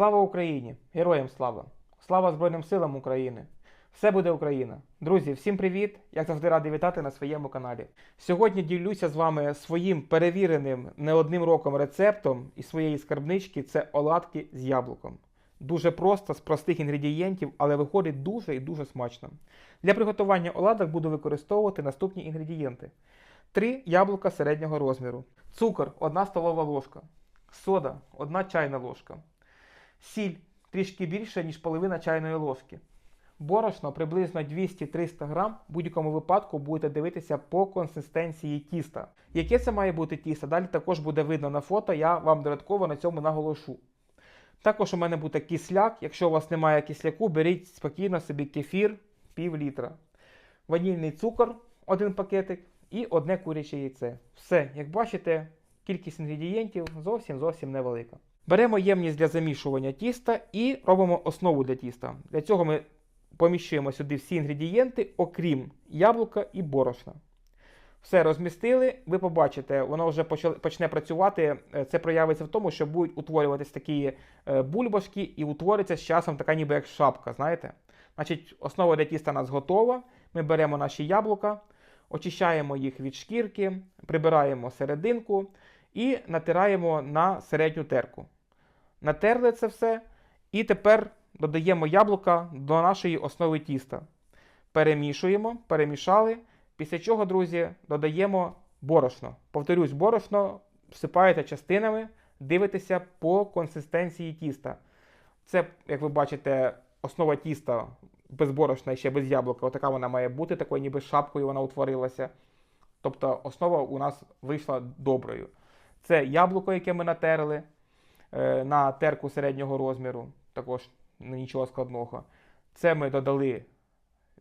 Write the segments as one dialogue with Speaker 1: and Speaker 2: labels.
Speaker 1: Слава Україні! Героям слава! Слава Збройним силам України! Все буде Україна! Друзі, всім привіт! Як завжди радий вітати на своєму каналі. Сьогодні ділюся з вами своїм перевіреним не одним роком рецептом із своєї скарбнички це оладки з яблуком. Дуже просто, з простих інгредієнтів, але виходить дуже і дуже смачно. Для приготування оладок буду використовувати наступні інгредієнти: 3 яблука середнього розміру, цукор 1 столова ложка, сода 1 чайна ложка, сіль трішки більше, ніж половина чайної ложки. Борошно приблизно 200-300 грам. В будь-якому випадку будете дивитися по консистенції тіста. Яке це має бути тісто? Далі також буде видно на фото, я вам додатково на цьому наголошу. Також у мене буде кисляк. Якщо у вас немає кисляку, беріть спокійно собі кефір пів літра, ванільний цукор, один пакетик і одне куряче яйце. Все, як бачите, кількість інгредієнтів зовсім зовсім невелика. Беремо ємність для замішування тіста і робимо основу для тіста. Для цього ми поміщуємо сюди всі інгредієнти, окрім яблука і борошна. Все розмістили, ви побачите, воно вже почне працювати. Е, Це проявиться в тому, що будуть утворюватись такі е, бульбашки, і утвориться з часом така ніби як шапка. Знаєте? Значить, основа для тіста у нас готова. Ми беремо наші яблука, очищаємо їх від шкірки, прибираємо серединку і натираємо на середню терку. Натерли це все, і тепер додаємо яблука до нашої основи тіста. Перемішуємо, перемішали. Після чого, друзі, додаємо борошно. Повторюсь, борошно всипаєте частинами, дивитеся по консистенції тіста. Це, як ви бачите, основа тіста без борошна і ще без яблука. Отака вона має бути, такою ніби шапкою вона утворилася. Тобто основа у нас вийшла доброю. Це яблуко, яке ми натерли на терку середнього розміру, також нічого складного. Це ми додали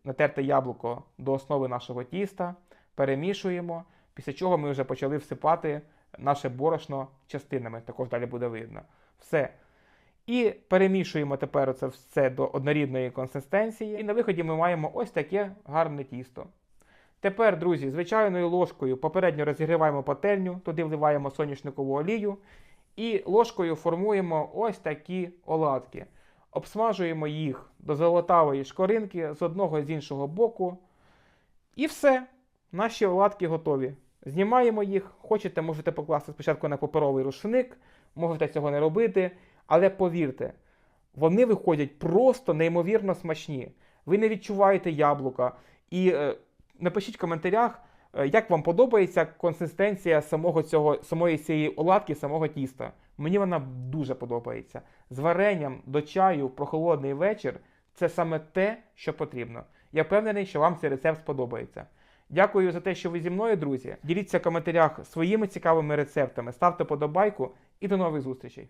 Speaker 1: натерте яблуко до основи нашого тіста, перемішуємо, після чого ми вже почали всипати наше борошно частинами, також далі буде видно. Все. І перемішуємо тепер це все до однорідної консистенції. І на виході ми маємо ось таке гарне тісто. Тепер, друзі, звичайною ложкою попередньо розігріваємо пательню, туди вливаємо соняшникову олію і ложкою формуємо ось такі оладки. Обсмажуємо їх до золотавої шкоринки з одного і з іншого боку. І все. Наші оладки готові. Знімаємо їх. Хочете, можете покласти спочатку на паперовий рушник, можете цього не робити. Але повірте, вони виходять просто неймовірно смачні. Ви не відчуваєте яблука. І е, напишіть в коментарях, як вам подобається консистенція самого цього, самої цієї оладки, самого тіста. Мені вона дуже подобається. З варенням до чаю прохолодний вечір це саме те, що потрібно. Я впевнений, що вам цей рецепт сподобається. Дякую за те, що ви зі мною, друзі. Діліться в коментарях своїми цікавими рецептами, ставте подобайку і до нових зустрічей.